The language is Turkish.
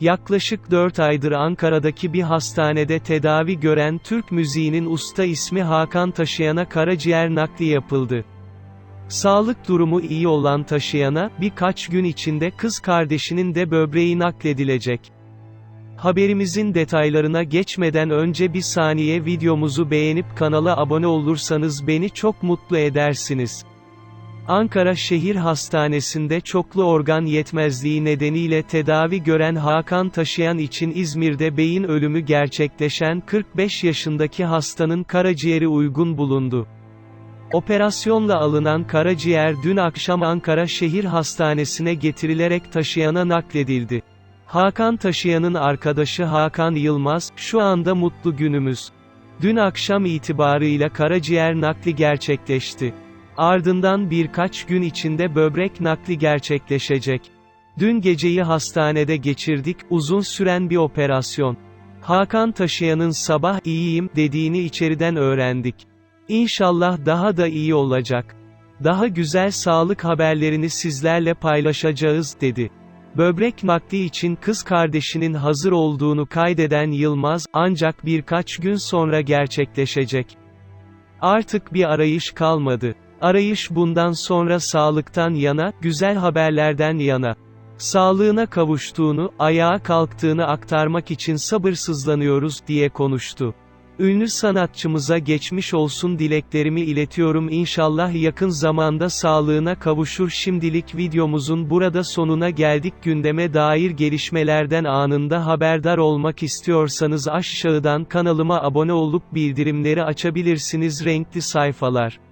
Yaklaşık 4 aydır Ankara'daki bir hastanede tedavi gören Türk müziğinin usta ismi Hakan Taşıyan'a karaciğer nakli yapıldı. Sağlık durumu iyi olan Taşıyan'a, birkaç gün içinde kız kardeşinin de böbreği nakledilecek. Haberimizin detaylarına geçmeden önce bir saniye videomuzu beğenip kanala abone olursanız beni çok mutlu edersiniz. Ankara Şehir Hastanesi'nde çoklu organ yetmezliği nedeniyle tedavi gören Hakan Taşıyan için İzmir'de beyin ölümü gerçekleşen 45 yaşındaki hastanın karaciğeri uygun bulundu. Operasyonla alınan karaciğer dün akşam Ankara Şehir Hastanesi'ne getirilerek taşıyana nakledildi. Hakan Taşıyan'ın arkadaşı Hakan Yılmaz, şu anda mutlu günümüz. Dün akşam itibarıyla karaciğer nakli gerçekleşti. Ardından birkaç gün içinde böbrek nakli gerçekleşecek. Dün geceyi hastanede geçirdik, uzun süren bir operasyon. Hakan Taşıyan'ın sabah iyiyim dediğini içeriden öğrendik. İnşallah daha da iyi olacak. Daha güzel sağlık haberlerini sizlerle paylaşacağız dedi. Böbrek nakli için kız kardeşinin hazır olduğunu kaydeden Yılmaz, ancak birkaç gün sonra gerçekleşecek. Artık bir arayış kalmadı. Arayış bundan sonra sağlıktan yana, güzel haberlerden yana. Sağlığına kavuştuğunu, ayağa kalktığını aktarmak için sabırsızlanıyoruz diye konuştu. Ünlü sanatçımıza geçmiş olsun dileklerimi iletiyorum inşallah yakın zamanda sağlığına kavuşur şimdilik videomuzun burada sonuna geldik gündeme dair gelişmelerden anında haberdar olmak istiyorsanız aşağıdan kanalıma abone olup bildirimleri açabilirsiniz renkli sayfalar.